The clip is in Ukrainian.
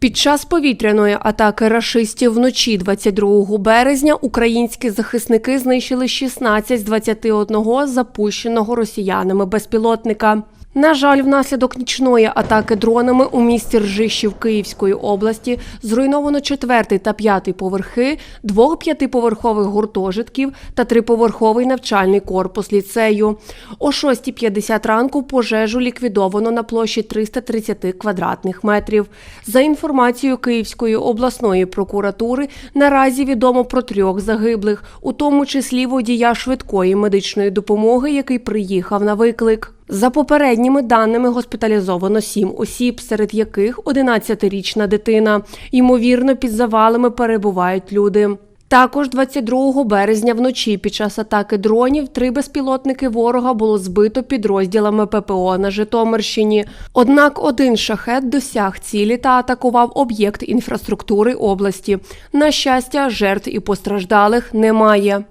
Під час повітряної атаки рашистів вночі 22 березня українські захисники знищили 16 з 21 запущеного росіянами безпілотника. На жаль, внаслідок нічної атаки дронами у місті Ржищів Київської області зруйновано четвертий та п'ятий поверхи, двох п'ятиповерхових гуртожитків та триповерховий навчальний корпус ліцею. О 6.50 ранку пожежу ліквідовано на площі 330 квадратних метрів. За інформацією Київської обласної прокуратури, наразі відомо про трьох загиблих, у тому числі водія швидкої медичної допомоги, який приїхав на виклик. За попередніми даними госпіталізовано сім осіб, серед яких 11-річна дитина. Ймовірно, під завалами перебувають люди. Також 22 березня вночі під час атаки дронів три безпілотники ворога було збито підрозділами ППО на Житомирщині. Однак один шахет досяг цілі та атакував об'єкт інфраструктури області. На щастя, жертв і постраждалих немає.